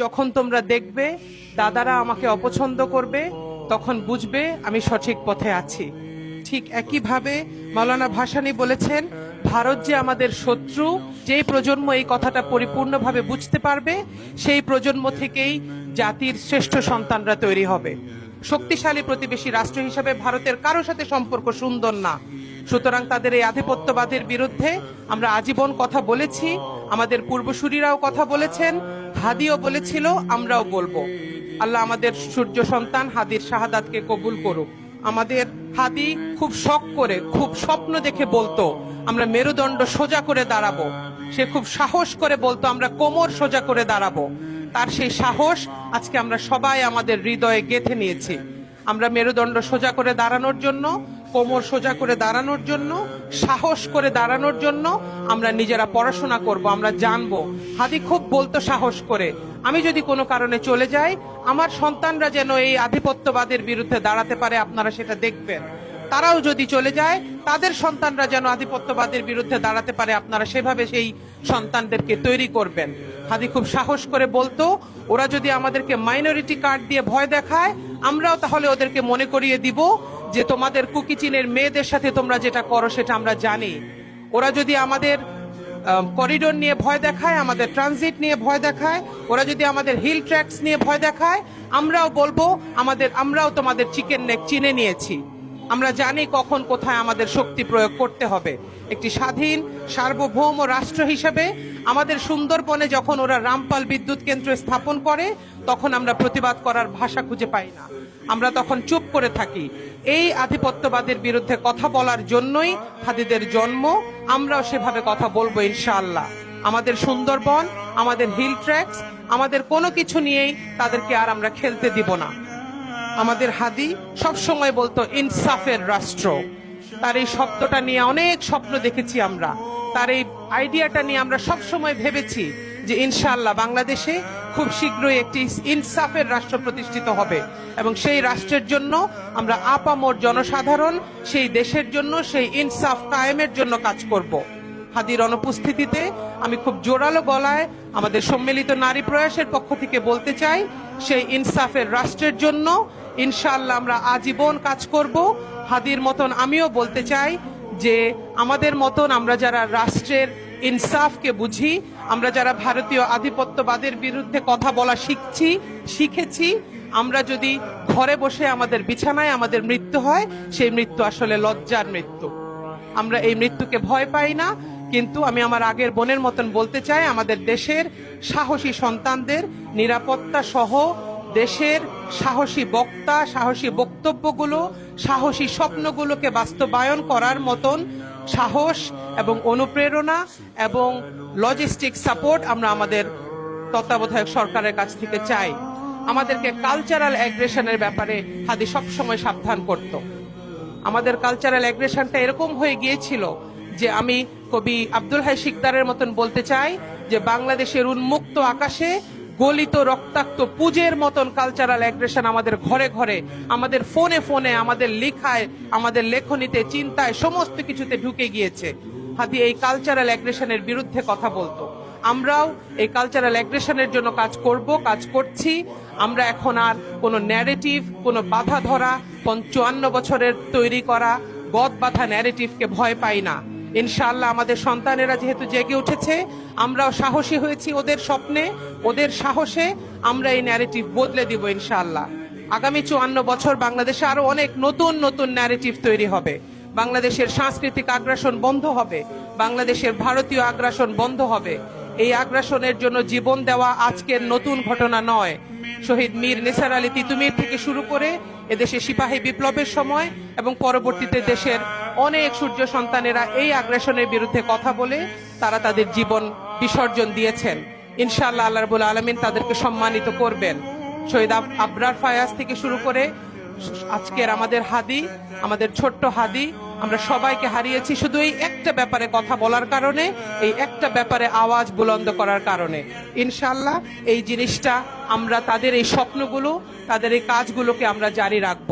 যখন তোমরা দেখবে, দাদারা আমাকে অপছন্দ করবে, তখন বুঝবে আমি সঠিক পথে আছি। ঠিক একইভাবে মাওলানা ভাসানি বলেছেন, ভারত যে আমাদের শত্রু, যেই প্রজন্ম এই কথাটা পরিপূর্ণভাবে বুঝতে পারবে, সেই প্রজন্ম থেকেই জাতির শ্রেষ্ঠ সন্তানরা তৈরি হবে। শক্তিশালী প্রতিবেশী রাষ্ট্র হিসাবে ভারতের কারও সাথে সম্পর্ক সুন্দর না। সুতরাং তাদের এই আধিপত্যবাদের বিরুদ্ধে আমরা আজীবন কথা বলেছি, আমাদের পূর্বসূরীরাও কথা বলেছেন হাদিও বলেছিল, আমরাও বলব। আল্লাহ আমাদের সূর্য সন্তান, হাদির শাহাদাতকে কবুল করুক। আমাদের হাদি খুব শখ করে, খুব স্বপ্ন দেখে বলতো, আমরা মেরুদণ্ড সোজা করে দাঁড়াবো। সে খুব সাহস করে বলতো, আমরা কোমর সোজা করে দাঁড়াবো। তার সেই সাহস আজকে আমরা সবাই আমাদের হৃদয়ে গেঁথে নিয়েছি। আমরা মেরুদণ্ড সোজা করে দাঁড়ানোর জন্য কোমর সোজা করে দাঁড়ানোর জন্য, সাহস করে দাঁড়ানোর জন্য আমরা নিজেরা পড়াশোনা করব, আমরা জানব। হাদি খুব বলতো সাহস করে। আমি যদি কোনো কারণে চলে যাই, আমার সন্তানরা যেন এই আধিপত্যবাদের বিরুদ্ধে দাঁড়াতে পারে, আপনারা সেটা দেখবেন। তারাও যদি চলে যায়, তাদের সন্তানরা যেন আধিপত্যবাদের বিরুদ্ধে দাঁড়াতে পারে, আপনারা সেভাবে সেই সন্তানদেরকে তৈরি করবেন। হাদি খুব সাহস করে বলতো, ওরা যদি আমাদেরকে মাইনরিটি কার্ড দিয়ে ভয় দেখায়, আমরাও তাহলে ওদেরকে মনে করিয়ে দিব যে তোমাদের কুকিচিনের মেয়েদের সাথে তোমরা যেটা করো, সেটা আমরা জানি। ওরা যদি আমাদের করিডোর নিয়ে ভয় দেখায়, আমাদের ট্রানজিট নিয়ে ভয় দেখায়, ওরা যদি আমাদের হিল ট্র্যাক্স নিয়ে ভয় দেখায়, আমরাও বলব, আমাদের, আমরাও তোমাদের চিকেন নেক চিনে নিয়েছি। আমরা জানি কখন কোথায় আমাদের শক্তি প্রয়োগ করতে হবে। একটি স্বাধীন, সার্বভৌম রাষ্ট্র হিসেবে আমাদের সুন্দরবনে যখন ওরা রামপাল বিদ্যুৎ কেন্দ্র স্থাপন করে, তখন আমরা প্রতিবাদ করার ভাষা খুঁজে পাই না। আমরা তখন চুপ করে থাকি। এই আধিপত্যবাদের বিরুদ্ধে কথা বলার জন্যই হাদিদের জন্ম। আমরাও সেভাবে কথা বলব ইনশাআল্লাহ। আমাদের সুন্দরবন, আমাদের হিল ট্র্যাক্স আমাদের কোনো কিছু নিয়েই তাদেরকে আর আমরা খেলতে দিব না। আমাদের হাদি সব সময় বলতো, ইনসাফের রাষ্ট্র। তার এই শব্দটা নিয়ে অনেক স্বপ্ন দেখেছি আমরা। তার এই আইডিয়াটা নিয়ে আমরা সব সময় ভেবেছি যে ইনশাআল্লাহ বাংলাদেশে খুব শীঘ্রই একটি ইনসাফের রাষ্ট্র প্রতিষ্ঠিত হবে এবং সেই রাষ্ট্রের জন্য আমরা আপামর জনসাধারণ, সেই দেশের জন্য সেই ইনসাফ কায়েমের জন্য কাজ করব। হাদির অনুপস্থিতিতে আমি খুব জোরালো গলায় আমাদের সম্মিলিত নারী প্রয়াসের পক্ষ থেকে বলতে চাই, সেই ইনসাফের রাষ্ট্রের জন্য ইনশাআল্লাহ আমরা আজীবন কাজ করব। হাদির মতন আমিও বলতে চাই যে আমাদের মতন আমরা যারা রাষ্ট্রের ইনসাফকে বুঝি, আমরা যারা ভারতীয় আধিপত্যবাদের বিরুদ্ধে কথা বলা শিখছি, শিখেছি, আমরা যদি ঘরে বসে আমাদের বিছানায় আমাদের মৃত্যু হয়, সেই মৃত্যু আসলে লজ্জার মৃত্যু। আমরা এই মৃত্যুকে ভয় পাই না, কিন্তু আমি আমার আগের বোনের মতন বলতে চাই, আমাদের দেশের সাহসী সন্তানদের নিরাপত্তা সহ দেশের সাহসী বক্তা, সাহসী বক্তব্যগুলো, সাহসী স্বপ্নগুলোকে বাস্তবায়ন করার মতন সাহস এবং অনুপ্রেরণা এবং লজিস্টিক সাপোর্ট আমরা আমাদের তত্ত্বাবধায়ক সরকারের কাছ থেকে চাই। আমাদেরকে কালচারাল অ্যাগ্রেশনের ব্যাপারে হাদি সবসময় সাবধান করতো। আমাদের কালচারাল অ্যাগ্রেশনটা এরকম হয়ে গিয়েছিল যে আমি কবি আব্দুল হাই শিকদারের মতন বলতে চাই যে বাংলাদেশের উন্মুক্ত আকাশে গলিত রক্তাক্ত পুজের মতন কালচারাল অ্যাগ্রেশন আমাদের ঘরে ঘরে, আমাদের ফোনে ফোনে, আমাদের লেখায়, আমাদের লেখনীতে, চিন্তায় সমস্ত কিছুতে ঢুকে গিয়েছে। হাতি এই কালচারাল অ্যাগ্রেশনের বিরুদ্ধে কথা বলতো। আমরাও এই কালচারাল অ্যাগ্রেশনের জন্য কাজ করব, কাজ করছি। আমরা এখন আর কোনো ন্যারেটিভ কোনো বাধা ধরা, পঞ্চান্ন বছরের তৈরি করা গদ বাধা ন্যারেটিভকে ভয় পাই না। ইনশাআল্লাহ আমাদের সন্তানেরা যেহেতু জেগে উঠেছে, আমরাও সাহসী হয়েছি ওদের স্বপ্নে, ওদের সাহসে আমরা এই ন্যারেটিভ বদলে দিব ইনশাআল্লাহ। আগামী চুয়ান্ন বছর বাংলাদেশে আরও অনেক নতুন নতুন ন্যারেটিভ তৈরি হবে। বাংলাদেশের সাংস্কৃতিক আগ্রাসন বন্ধ হবে, বাংলাদেশের ভারতীয় আগ্রাসন বন্ধ হবে। এই আগ্রাসনের জন্য জীবন দেওয়া আজকের নতুন ঘটনা নয়। শহীদ মীর নিসার আলী তিতুমির থেকে শুরু করে এদেশে সিপাহী বিপ্লবের সময় এবং পরবর্তীতে দেশের অনেক সূর্য সন্তানেরা এই আগ্রাসনের বিরুদ্ধে কথা বলে তারা তাদের জীবন বিসর্জন দিয়েছেন। ইনশাআল্লাহ আল্লাহ রবুল আলমিন তাদেরকে সম্মানিত করবেন। শহীদ আবরার ফায়াজ থেকে শুরু করে আজকের আমাদের হাদি, আমাদের ছোট্ট হাদি, আমরা সবাইকে হারিয়েছি শুধু এই একটা ব্যাপারে কথা বলার কারণে, এই একটা ব্যাপারে আওয়াজ বুলন্দ করার কারণে। ইনশাল্লাহ এই জিনিসটা আমরা, তাদের এই স্বপ্নগুলো, তাদের এই কাজগুলোকে আমরা জারি রাখব।